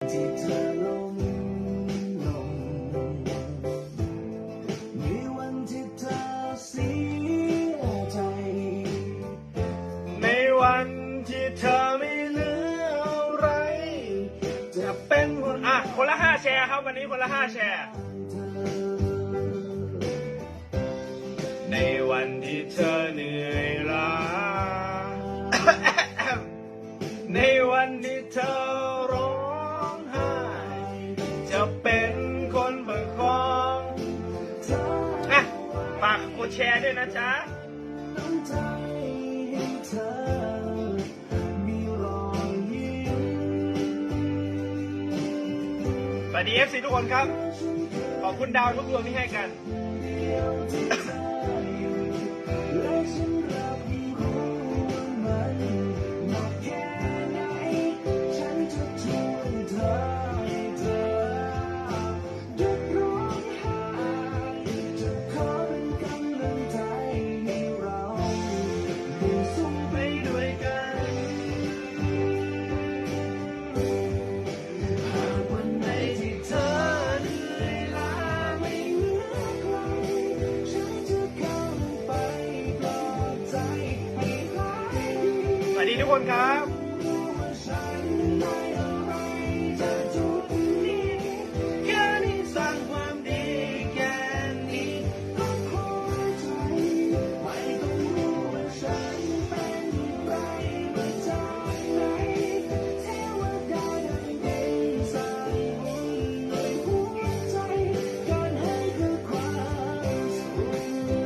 ใจในวันที่เธอไม่เหลืออะไร จะเป็นคนอะคนละห้าแชร์ครับวันนี้คนละห้าแชร์ ในวันที่เธอเหนื่อยล้า ในวันที่เธอ ดแชร์ด้วยนะจ๊ะน้ำใจให้เธอมีรอยยิ้มสวัสดีเอฟซีทุกคนครับ ขอบคุณดาวทุกดวงที่ให้กัน วามสุข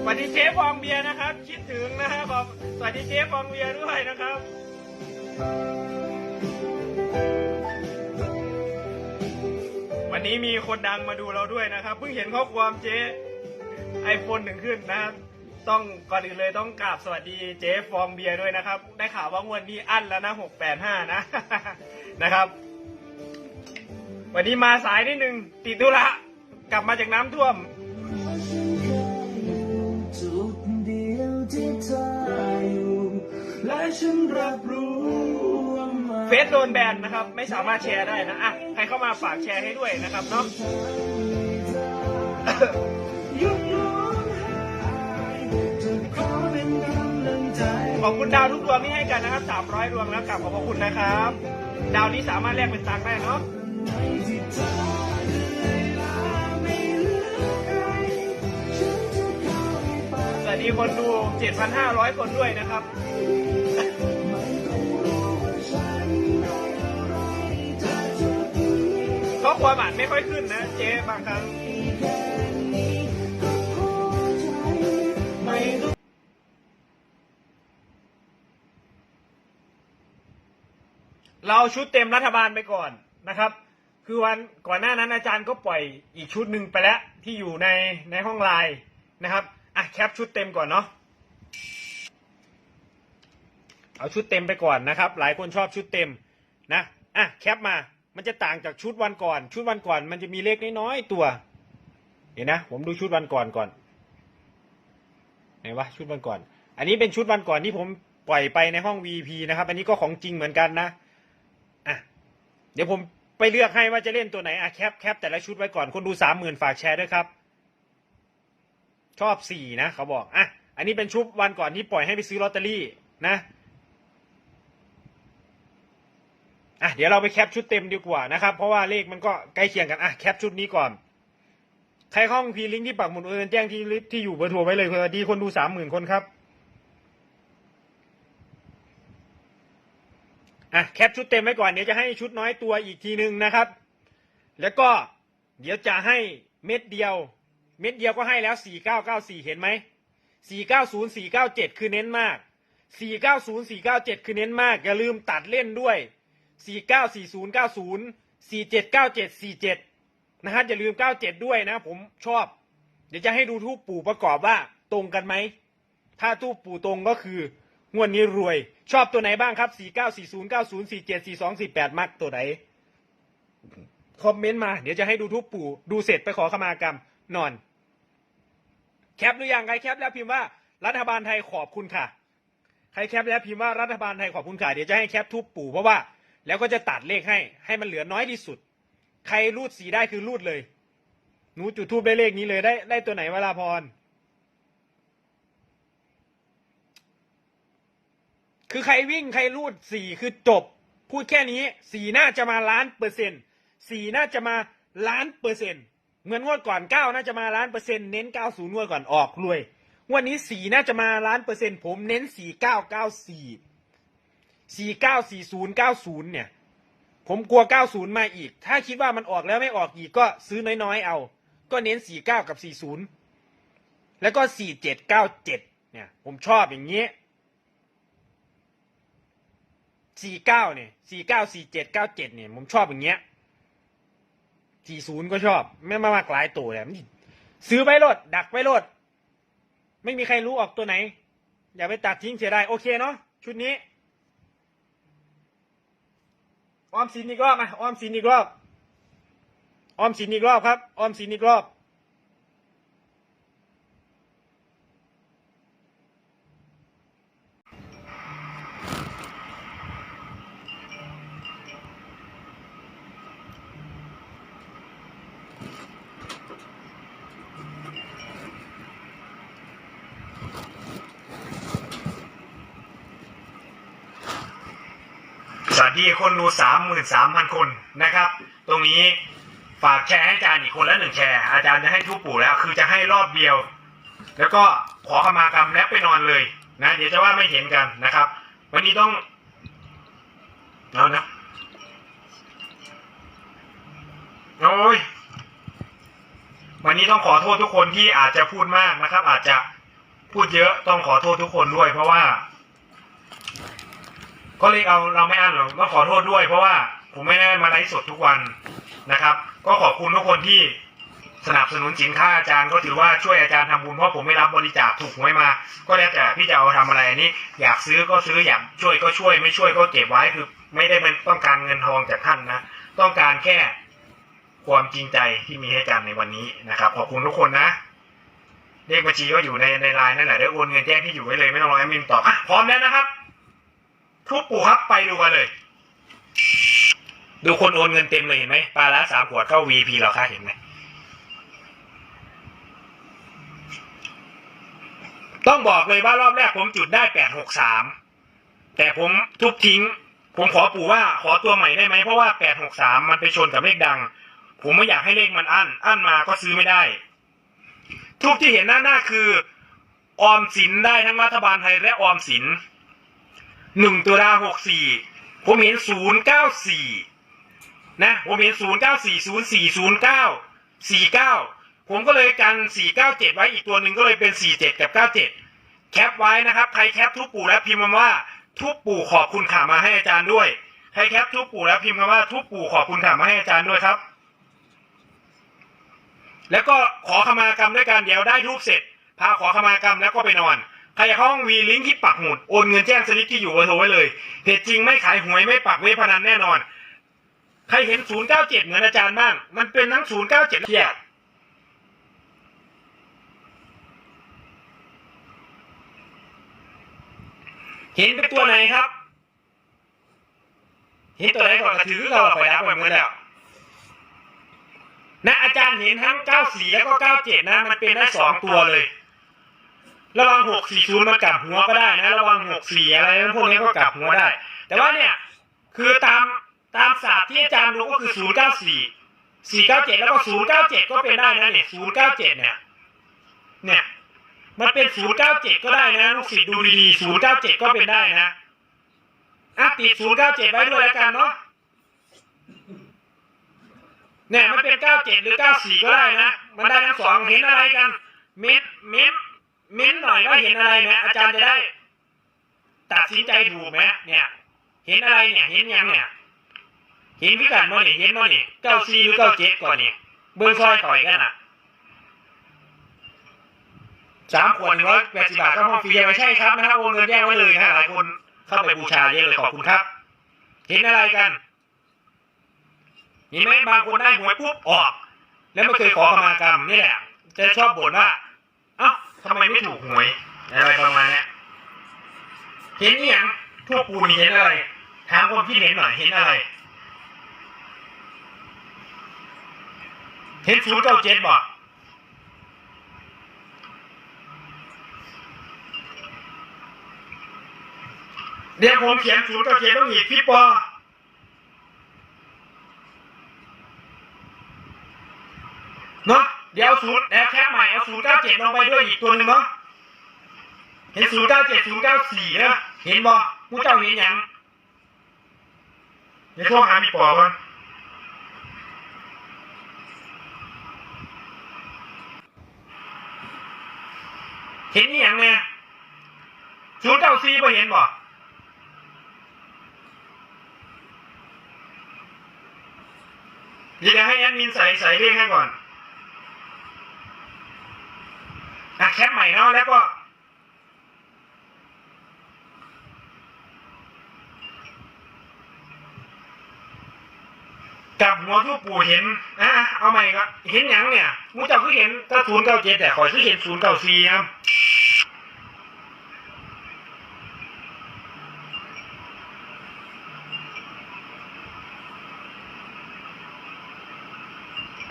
สวัสดีเชฟฟองเบียร์นะครับ คิดถึงนะครับสวัสดีเชฟฟองเบียร์ด้วยนะครับ วันนี้มีคนดังมาดูเราด้วยนะครับเพิ่งเห็นข้อความเจ๊ไอโฟนหนึ่งขึ้นนะครับต้องก่อนอื่นเลยต้องกราบสวัสดีเจ๊ฟองเบียร์ด้วยนะครับ ได้ข่าวว่างวดนี้อั้นแล้วนะหกแปดห้านะนะครับ วันนี้มาสายนิดนึงติดธุระกลับมาจากน้ำท่วมจุดเดียวที่เธออยู่และฉันรับรู้ เฟซโดนแบนนะครับ ไม่สามารถแชร์ได้นะอะใครเข้ามาฝากแชร์ให้ด้วยนะครับเนาะขอบคุณดาวทุกดวงที่ให้กันนะครับ 300 ดวงแล้วกลับขอบพระคุณนะครับ ดาวนี้สามารถแลกเป็นตังค์ได้เนาะในที่เธอเหนื่อยล้าไม่เหลือใครฉันห้าไปสวัสดีคนดู 7,500 คนด้วยนะครับ ข้อความอ่านไม่ค่อยขึ้นนะเจ๊บางครั้งแค่นี้ก็พอใจไม่ต้องเราชุดเต็มรัฐบาลไปก่อนนะครับ คือวันก่อนหน้านั้นอาจารย์ก็ปล่อยอีกชุดหนึ่งไปแล้วที่อยู่ในในห้องไลน์นะครับอะแคปชุดเต็มก่อนเนาะเอาชุดเต็มไปก่อนนะครับ หลายคนชอบชุดเต็มนะอะแคปมา มันจะต่างจากชุดวันก่อน ชุดวันก่อน มันจะมีเลขน้อยๆตัว เดี๋ยวนะ ผมดูชุดวันก่อนก่อนไหนวะชุดวันก่อน อันนี้เป็นชุดวันก่อนที่ผมปล่อยไปในห้อง VP นะครับ อันนี้ก็ของจริงเหมือนกันนะอะเดี๋ยวผมไปเลือกให้ว่าจะเล่นตัวไหนอะแคปแคปแต่ละชุดไว้ก่อนคนดูสามหมื่นฝากแชร์ด้วยครับชอบสี่นะเขาบอกอะอันนี้เป็นชุดวันก่อนที่ปล่อยให้ไปซื้อลอตเตอรี่นะ อะเดี๋ยวเราไปแคปชุดเต็มดีกว่านะครับ เพราะว่าเลขมันก็ใกล้เคียงกันอะแคปชุดนี้ก่อน ใครข้าห้องพีลิงก์ที่ปักหมุดเอินแจ้งที่ลิสต์ที่อยู่เบอร์โทรไว้เลยสวัสดีคนดูสามหมื่นคนครับอะแคปชุดเต็มไว้ก่อนเดี๋ยวจะให้ชุดน้อยตัวอีกทีหนึ่งนะครับ แล้วก็เดี๋ยวจะให้เม็ดเดียว เม็ดเดียวก็ให้แล้วสี่เก้าเก้าสี่เห็นไหมสี่เก้าศูนย์สี่เก้าเจ็ดคือเน้นมากสี่เก้าศูนย์สี่เก้าเจ็ดคือเน้นมากอย่าลืมตัดเล่นด้วย สี่เก้าสี่ศูนย์เก้าศูนย์สี่เจ็ดเก้าเจ็ดสี่เจ็ดนะฮะอย่าลืมเก้าเจ็ดด้วยนะ ผมชอบ เดี๋ยวจะให้ดูทูปปู่ประกอบว่าตรงกันไหม ถ้าทูปปู่ตรงก็คืองวดนี้รวย ชอบตัวไหนบ้างครับ4 9 4 0 9 0 4 7 4 2 4 8มักตัวไหนคอมเมนต์มา เดี๋ยวจะให้ดูทูปปู่ดูเสร็จไปขอขมากรรมนอน แคปหรือยังใครแคปแล้วพิมพ์ว่ารัฐบาลไทยขอบคุณค่ะ ใครแคปแล้วพิมพ์ว่ารัฐบาลไทยขอบคุณค่ะ เดี๋ยวจะให้แคปทูปปู่เพราะว่า แล้วก็จะตัดเลขให้ ให้มันเหลือน้อยที่สุด ใครรูดสีได้คือรูดเลย หนูจุดทูบได้เลขนี้เลยได้ได้ตัวไหนวราพร คือใครวิ่งใครรูดสี่คือจบ พูดแค่นี้สี่น่าจะมาล้านเปอร์เซ็นต์สี่น่าจะมาล้านเปอร์เซ็นต์เหมือนงวดก่อนเก้าน่าจะมาล้านเปอร์เซ็นต์เน้นเก้าศูนย์งวดก่อนออกรวยวันนี้สี่น่าจะมาล้านเปอร์เซ็นต์ผมเน้นสี่เก้าเก้าสี่ สี่เก้าสี่ศูนย์เก้าศูนย์เนี่ย ผมกลัวเก้าศูนย์มาอีก ถ้าคิดว่ามันออกแล้วไม่ออกอีกก็ซื้อน้อยๆเอา ก็เน้นสี่เก้ากับสี่ศูนย์แล้วก็สี่เจ็ดเก้าเจ็ดเนี่ย ผมชอบอย่างนี้สี่เก้าเนี่ยสี่เก้าสี่เจ็ดเก้าเจ็ดเนี่ย ผมชอบอย่างเงี้ยสี่ศูนย์ก็ชอบ ไม่มามากหลายตัวเลยซื้อไว้รถดักไว้รถไม่มีใครรู้ออกตัวไหน อย่าไปตัดทิ้งเสียดายโอเคเนาะชุดนี้ ออมสินอีกรอบมาออมสินอีกรอบออมสินอีกรอบครับออมสินอีกรอบ ดีคนดูสามหมื่นสามพันคนนะครับ ตรงนี้ฝากแชร์ให้อาจารย์อีกคนละหนึ่งแชร์ อาจารย์จะให้ทุกปู่แล้ว คือจะให้รอบเดียว แล้วก็ขอขมากรรมแล้วไปนอนเลยนะเดี๋ยวจะว่าไม่เห็นกันนะครับ วันนี้ต้องเอานะโอ้ยวันนี้ต้องขอโทษทุกคนที่อาจจะพูดมากนะครับ อาจจะพูดเยอะต้องขอโทษทุกคนด้วย เพราะว่า ก็เลยเอาเราไม่อ่านหรอกต้องขอโทษด้วย เพราะว่าผมไม่ได้มาไลฟ์สดทุกวันนะครับ ก็ขอบคุณทุกคนที่สนับสนุนสินค้าอาจารย์ก็ถือว่าช่วยอาจารย์ทำบุญเพราะผมไม่รับบริจาคถูกหวยมา ก็แล้วแต่พี่จะเอาทำอะไรนี้อยากซื้อก็ซื้ออยากช่วยก็ช่วยไม่ช่วยก็เก็บไว้คือ ไม่ได้เป็นต้องการเงินทองจากท่านนะ ต้องการแค่ความจริงใจที่มีให้อาจารย์ในวันนี้นะครับ ขอบคุณทุกคนนะเลขบัญชีก็อยู่ในในไลน์นั่นแหละได้โอนเงินแจ้งที่อยู่ไว้เลยไม่ต้องรอแอดมินตอบอะพร้อมแล้วนะครับ ทุกปู่ครับไปดูกันเลย ดูคนโอนเงินเต็มเลยเห็นไหมปลาละสามขวดเข้า VP เราค่าเห็นไหมต้องบอกเลยว่ารอบแรกผมจุดได้แปดหกสามแต่ผมทุบทิ้ง ผมขอปู่ว่าขอตัวใหม่ได้ไหมเพราะว่าแปดหกสามมันไปชนกับเลขดัง ผมไม่อยากให้เลขมันอั้น อั้นมาก็ซื้อไม่ได้ ทุกที่เห็นหน้าหน้าคือ ออมสินได้ทั้งรัฐบาลไทยและออมสิน หนึ่งตุลาหกสี่ผมเห็นศูนย์เก้าสี่นะผมเห็นศูนย์เก้าสี่ศูนย์สี่ศูนย์เก้าสี่เก้าผมก็เลยกันสี่เก้าเจ็ดไว้อีกตัวหนึ่งก็เลยเป็นสี่เจ็ดกับเก้าเจ็ดแคปไว้นะครับใครแคปทุกปู่แล้วพิมพ์มาว่าทุกปู่ขอบคุณค่ะมาให้อาจารย์ด้วยใครแคปทุกปู่แล้วพิมพ์มาว่าทุกปู่ขอบคุณค่ะมาให้อาจารย์ด้วยครับ แล้วก็ขอขมากรรมด้วยกันเดี๋ยวได้ทูบเสร็จพาขอขมากรรมแล้วก็ไปนอน ใครห้องวีลิงก์ที่ปักหมุดโอนเงินแจ้งสลิปที่อยู่เบอร์โทรไว้เลยเพจจริงไม่ขายหวยไม่ปักเว็บพนันแน่นอน ใครเห็น 097 เหมือนอาจารย์บ้าง มันเป็นทั้ง 097เทียบเห็นเป็นตัวไหนครับ เห็นตัวไหนก่อนกระถือเราไปดับไปเหมือนแล้วนะอาจารย์เห็นทั้ง 94 แล้วก็ 97 นะ มันเป็นได้สองตัวเลย ระวัง640มันกลับหัวก็ได้นะระวัง64อะไรพวกนี้ก็กลับหัวได้ แต่ว่าเนี่ยคือตามตามศาสตร์ที่อาจารย์รู้ก็คือ094 497แล้วก็097ก็เป็นได้นะเนี่ย097เจ็ดเนี่ยเนี่ยมันเป็น097ก็ได้นะลูกศิษย์ดูดีๆ097ก็เป็นได้นะอะติด097ไว้ด้วยแล้วกันเนาะเนี่ยมันเป็นเก้าเจ็ดหรือเก้าสี่ก็ได้นะ มันได้ทั้งสองเห็นอะไรกัน เม้นเม้น เม้นหน่อยว่าเห็นอะไรไหมอาจารย์จะได้ ตัดสินใจถูกไหมเนี่ย เห็นอะไรเนี่ย เห็นยังเนี่ย เห็นพิการมั้เนี่ยเห็นมั้เนี่ยเก้าสี่หรือเก้าเจ็ดก่อนเนี่ยเบอร์ซอยต่อยกันอะสามขวดหนึ่งร้อยแปดสิบบาทก็ห้องฟรีไม่ใช่ครับนะฮะโอนเงินแยกไว้เลยนะหลายคนเข้าไปบูชาเยอะเลยขอบคุณครับ เห็นอะไรกันเห็นไหมบางคนได้หวยปุ๊บออก แล้วไม่เคยขอขมากรรมนี่แหละจะชอบบ่นว่าเอ้า ทำไมไม่ถูกหวยอะไรประมาณเนี้ยเห็นนี่ยังทั่วปูนี่เห็นอะไรถามความคิดเห็นหน่อยเห็นอะไร เห็นศูนย์เก้าเจ็ดบอกเดี๋ยวผมเขียนศูนย์เก้าเจ็ดต้องอีกพี่ปอเนาะเดี๋ยวเอาศูนย์แล้วแค่ใหม่ เอาศูนย์เก้าเจ็ดลงไปด้วยอีกตัวหนึ่งเนาะเห็นศูนย์เก้าเจ็ดศูนย์เก้าสี่เนอะเห็นบอผู้เจ้าเห็นยังเดี๋ยวโทรหาพี่ปอก่อนเห็นนี่ยังไงศูนย์เก้าสี่ไปเห็นบ่เดี๋ยวให้แอดมินใส่ใส่เลขให้ก่อนอะแคปให ม่เนาะแล้วก็กับหัวทุกปู่เห็นอะเอาใหม่ก็เห็นหยังเนี่ยมูเจ้าคือเห็นถ้าศูนย์เก้าเจ็ดแต่ขอยคือเห็นศูนย์เก้าสี่ครับ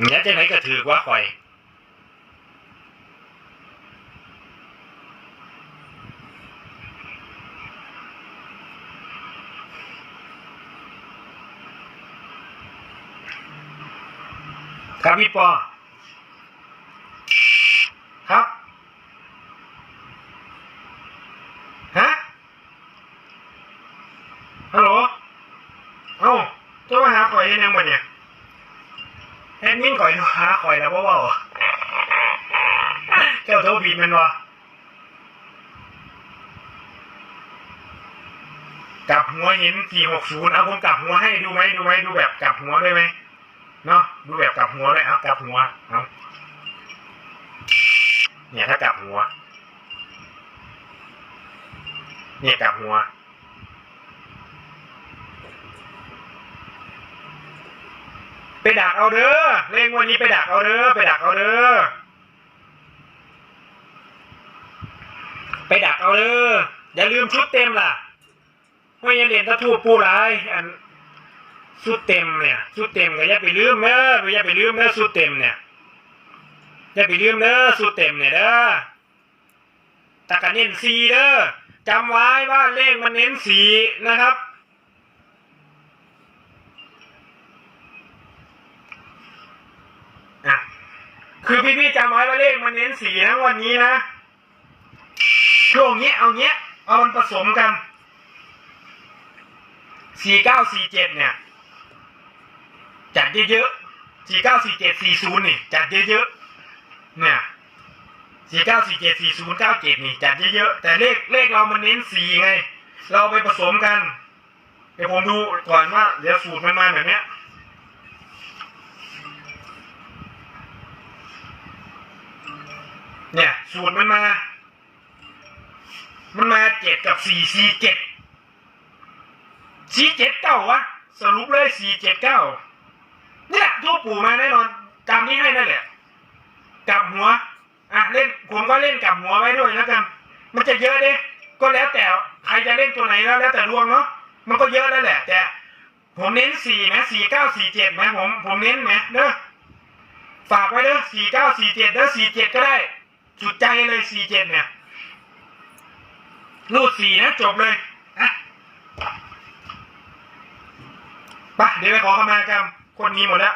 เนี่ยจะไหนก็ถือว่าข่อย ครับพี่ปอครับฮะฮัลโหลเอ้าจะมาหาข่อยยังไงบ่เนี่ยแอดมินข่อยหาข่อยแล้วว่าเจ้าโทรผิดแมันวะกลับหัวเห็น460เอาผมกลับหัวให้ดูไหมดูไหมดูแบบกลับหัวได้ไหม เนาะดูแบบกลับหัวเลยเอากลับหัวเอาเนี่ยถ้ากลับหัว เนี่ยกลับหัว ไปดักเอาเด้อเลงวันนี้ไปดักเอาเด้อไปดักเอาเด้อไปดักเอาเด้ออย่าลืมชุดเต็มล่ะไม่ยันเด่นตะทูปูหลายอัน ชุดเต็มเนี่ยชุดเต็มก็อย่าไปลืมเด้ออย่าไปลืมเด้อชุดเต็มเนี่ยอย่าไปลืมเด้อชุดเต็มเนี่ยเด้อตะกันเน้นสีเด้อจำไว้ว่าเลขมันเน้นสีนะครับอะคือพี่พี่ๆจำไว้ว่าเลขมันเน้นสีนะวันนี้นะช่วงนี้เอาเงี้ยเอามันผสมกันสี่เก้าสี่เจ็ดเนี่ย เยอะๆสี่เก้าสี่เจ็ดสี่ศูนย์นี่ จัดเยอะๆเนี่ยสี่เก้าสี่เจ็ดสี่ศูนย์เก้าเจ็ดนี่ จัดเยอะๆแต่เลขเลขเรามันเน้นสี่ไง เราเอาไปผสมกันเดี๋ยวผมดูก่อนว่าเดี๋ยวสูตรมันมาแบบเนี้ยเนี่ยสูตรมันมา มันมาเจ็ดกับสี่สี่เจ็ดสี่เจ็ดเก้าวะ สรุปเลยสี่เจ็ดเก้า เนี่ยทูปปู่มาแน่นอนจำนี้ให้นั่นแหละกลับหัว อะเล่นผมก็เล่นกลับหัวไว้ด้วยแล้วกันมันจะเยอะเด้ก็แล้วแต่ใครจะเล่นตัวไหนแล้วแล้วแต่ดวงเนาะมันก็เยอะแล้วแหละ แต่ ผมเน้นสี่นะสี่เก้าสี่เจ็ดนะผมผมเน้นนะเด้อฝากไว้เด้อสี่เก้าสี่เจ็ดเด้อสี่เจ็ดก็ได้จุดใจเลยสี่เจ็ดเนี่ยรูดสี่นะจบเลยอะไปเดี๋ยวไปขอขมากรรม คนมีหมดแล้ว